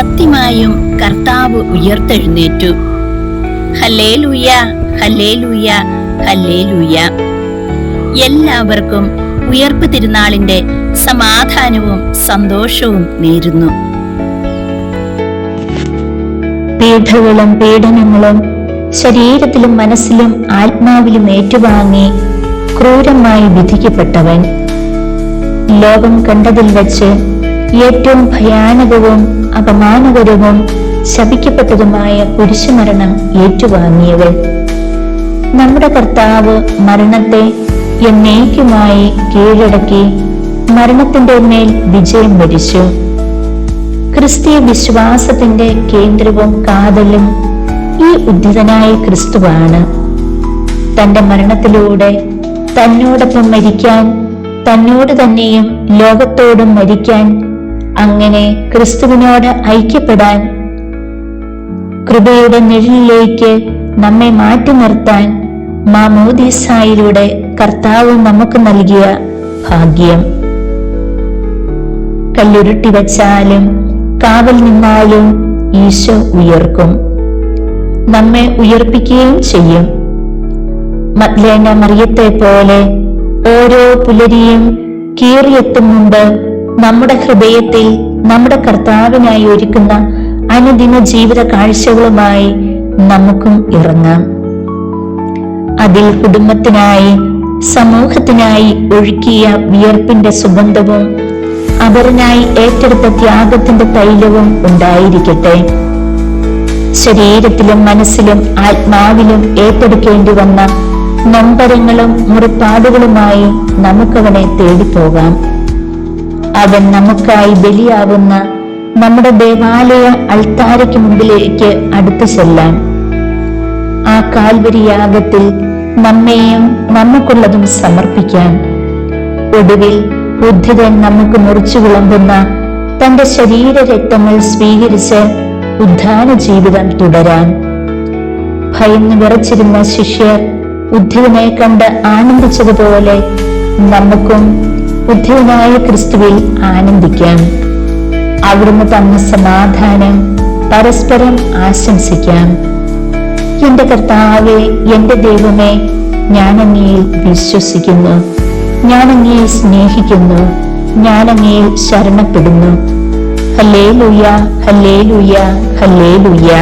സത്യമായും കർത്താവ് ഉയർത്തെഴുന്നേറ്റു. ഹല്ലേ ലൂയ ഹല്ലേ ലൂയ ഹല്ലേ ലൂയ എല്ലാവർക്കും ഉയർപ്പ് തിരുനാളിന്റെ സമാധാനവും സന്തോഷവും നേരുന്നു. പീഠകളും പീഡനങ്ങളും ശരീരത്തിലും മനസ്സിലും ആത്മാവിലും ഏറ്റുവാങ്ങി ക്രൂരമായി വിധിക്കപ്പെട്ടവൻ. ലോകം കണ്ടതിൽ വച്ച് ഏറ്റവും ഭയാനകവും അപമാനകരവും ശപിക്കപ്പെട്ടതുമായ കുരിശുമരണം ഏറ്റുവാങ്ങിയവൻ നമ്മുടെ കർത്താവ് മരണത്തെ എന്നേക്കുമായി കീഴടക്കി മരണത്തിന്റെ മേൽ വിജയം വരിച്ചു. ക്രിസ്തീയ വിശ്വാസത്തിന്റെ കേന്ദ്രവും കാതലും ഈ ഉദ്ധിതനായ ക്രിസ്തുവാണ്. തന്റെ മരണത്തിലൂടെ തന്നോടൊപ്പം മരിക്കാൻ തന്നോട് തന്നെയും ലോകത്തോടും മരിക്കാൻ അങ്ങനെ ക്രിസ്തുവിനോട് ഐക്യപ്പെടാൻ കൃപയുടെ നിഴലിലേക്ക് നമ്മെ മാറ്റി നിർത്താൻ മാമോദീസായിലൂടെ കർത്താവ് നമുക്ക് നൽകിയ ഭാഗ്യം. കല്ലുരുട്ടി വച്ചാലും കാവൽ നിന്നാലും ഈശോ ഉയർക്കും. നമ്മെ ഉയർപ്പിക്കുകയും ചെയ്യും. മദ്ലേന മറിയത്തെ പോലെ ഓരോ പുലരിയും കീറിയെത്തും മുമ്പ് നമ്മുടെ ഹൃദയത്തെ നമ്മുടെ കർത്താവിനായി ഒരുക്കുന്ന അനുദിന ജീവിത കാഴ്ചകളുമായി നമുക്കും ഇറങ്ങാം. അതിൽ കുടുംബത്തിനായി സമൂഹത്തിനായി ഒഴുക്കിയ വിയർപ്പിന്റെ സുഗന്ധവും അവരനായി ഏറ്റെടുത്ത ത്യാഗത്തിന്റെ തൈലവും ഉണ്ടായിരിക്കട്ടെ. ശരീരത്തിലും മനസ്സിലും ആത്മാവിലും ഏറ്റെടുക്കേണ്ടി വന്ന നൊമ്പരങ്ങളും മുറിപ്പാടുകളുമായി നമുക്കവനെ തേടിപ്പോകാം. അവൻ നമുക്കായി ബലിയാവുന്ന നമ്മുടെ ദേവാലയ അൾത്താരയ്ക്ക് മുമ്പിലേക്ക് അടുത്തു ചെല്ലാൻ. ആ കാൽവരി യാഗത്തിൽ നമ്മെയും നമുക്കുള്ളതും സമർപ്പിക്കാൻ. ഒടുവിൽ ബുദ്ധിതൻ നമുക്ക് മുറിച്ചു വിളമ്പുന്ന തന്റെ ശരീര രക്തങ്ങൾ സ്വീകരിച്ച് ഉദ്ധാന ജീവിതം തുടരാൻ. ഭയന്ന് വിറച്ചിരുന്ന ശിഷ്യർ ഉദ്ധിതനെ കണ്ട് ആനന്ദിച്ചതുപോലെ നമുക്കും ഉദ്ധിതനായ ക്രിസ്തുവിൽ ആനന്ദിക്കാം അവിടുന്ന് തന്ന സമാധാനം പരസ്പരം ആശംസിക്കാം എന്റെ കർത്താവെ എന്റെ ദൈവമേ ഞാൻ അങ്ങയിൽ വിശ്വസിക്കുന്നു. ഞാൻ അങ്ങയെ സ്നേഹിക്കുന്നു. ഞാൻ അങ്ങയിൽ ശരണപ്പെടുന്നു. ഹല്ലേ ലുയ ഹല്ലേ ലുയ ഹല്ലേ ലുയ്യ